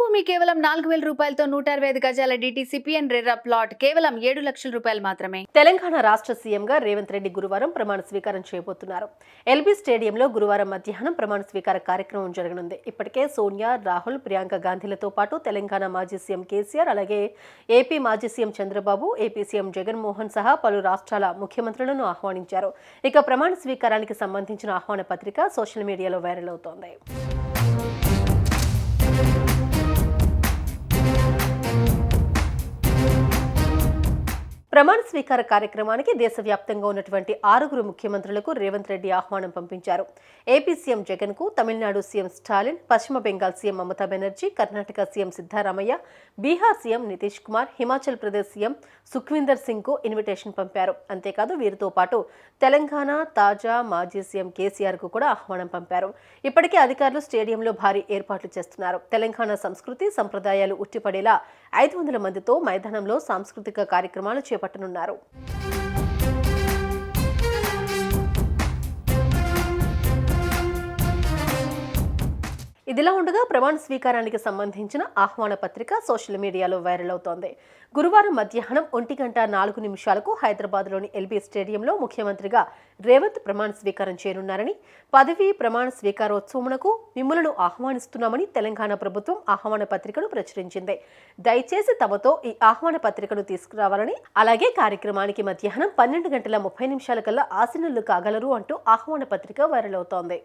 భూమి కేవలం నాలుగు వేల రూపాయలతో నూట అరవై ఐదు గజాల డిటిసిపిఎన్ రెర్రా ప్లాట్ కేవలం ఏడు లక్షల రూపాయలు మాత్రమే. తెలంగాణ రాష్ట్ర సీఎంగా రేవంత్ రెడ్డి గురువారం ప్రమాణ స్వీకారం చేయబోతున్నారు. ఎల్బీ స్టేడియంలో గురువారం మధ్యాహ్నం ప్రమాణ స్వీకార కార్యక్రమం జరగనుంది. ఇప్పటికే సోనియా రాహుల్ ప్రియాంక గాంధీలతో పాటు తెలంగాణ మాజీ సీఎం కేసీఆర్ అలాగే ఏపీ మాజీ CM Chandrababu AP CM Jaganmohan సహా పలు రాష్ట్రాల ముఖ్యమంత్రులను ఆహ్వానించారు. ఇక ప్రమాణ స్వీకారానికి సంబంధించిన ఆహ్వాన పత్రిక సోషల్ మీడియాలో వైరల్ అవుతోంది. ప్రమాణ స్వీకార కార్యక్రమానికి దేశవ్యాప్తంగా ఉన్నటువంటి ఆరుగురు ముఖ్యమంత్రులకు రేవంత్ రెడ్డి ఆహ్వానం పంపించారు. ఏపీ సీఎం జగన్కు తమిళనాడు సీఎం స్టాలిన్ పశ్చిమ Bengal CM Mamata Banerjee Karnataka CM Siddaramaiah Bihar CM Nitish Kumar Himachal Pradesh CM Sukhvinder సింగ్కు invitation పంపారు. అంతేకాదు వీరితో పాటు తెలంగాణ తాజా మాజీ సీఎం కేసీఆర్కు కూడా ఆహ్వానం పంపారు. ఇప్పటికే అధికారులు స్టేడియంలో భారీ ఏర్పాట్లు చేస్తున్నారు. తెలంగాణ సంస్కృతి సంప్రదాయాలు ఉట్టిపడేలా ఐదు వందల మందితో మైదానంలో సాంస్కృతిక కార్యక్రమాలు చేపట్టనున్నారు ఇదిలా ఉండగా ప్రమాణ స్వీకారానికి సంబంధించిన ఆహ్వాన పత్రిక సోషల్ మీడియాలో వైరల్ అవుతోంది. గురువారం మధ్యాహ్నం ఒంటి గంట నాలుగు నిమిషాలకు హైదరాబాద్లోని ఎల్బీ స్టేడియంలో ముఖ్యమంత్రిగా రేవంత్ ప్రమాణ స్వీకారం చేయనున్నారని పదవీ ప్రమాణ స్వీకారోత్సవమునకు మిమ్మలను ఆహ్వానిస్తున్నామని తెలంగాణ ప్రభుత్వం ఆహ్వాన పత్రికను ప్రచురించింది. దయచేసి తమతో ఈ ఆహ్వాన పత్రికను తీసుకురావాలని అలాగే కార్యక్రమానికి మధ్యాహ్నం పన్నెండు గంటల ముప్పై నిమిషాల కల్లా ఆసీనులు కాగలరు అంటూ ఆహ్వాన పత్రిక వైరల్ అవుతోంది.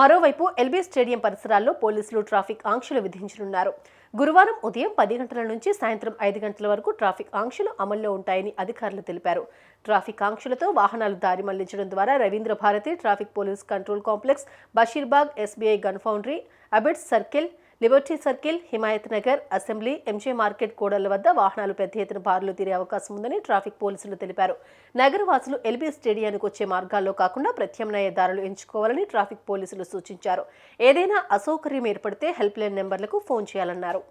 మరోవైపు ఎల్బీ స్టేడియం పరిసరాల్లో పోలీసులు ట్రాఫిక్ ఆంక్షలు విధించనున్నారు. గురువారం ఉదయం పది గంటల నుంచి సాయంత్రం ఐదు గంటల వరకు ట్రాఫిక్ ఆంక్షలు అమల్లో ఉంటాయని అధికారులు తెలిపారు. ట్రాఫిక్ ఆంక్షలతో వాహనాలు దారి మళ్ళించడం ద్వారా Ravindra Bharathi traffic police control complex Basheerbagh SBI gun foundry Abids circle liberty circle Himayat Nagar assembly MJ market కూడళ్ళ వద్ద వాహనాలు పెద్ద ఎత్తున బారులు తీరే అవకాశం ఉందని ట్రాఫిక్ పోలీసులు తెలిపారు. నగరవాసులు ఎల్బీ స్టేడియానికి వచ్చే మార్గాల్లో కాకుండా ప్రత్యామ్నాయ దారులు ఎంచుకోవాలని ట్రాఫిక్ పోలీసులు సూచించారు. ఏదైనా అసౌకర్యం ఏర్పడితే హెల్ప్ లైన్ నెంబర్లకు ఫోన్ చేయాలన్నారు.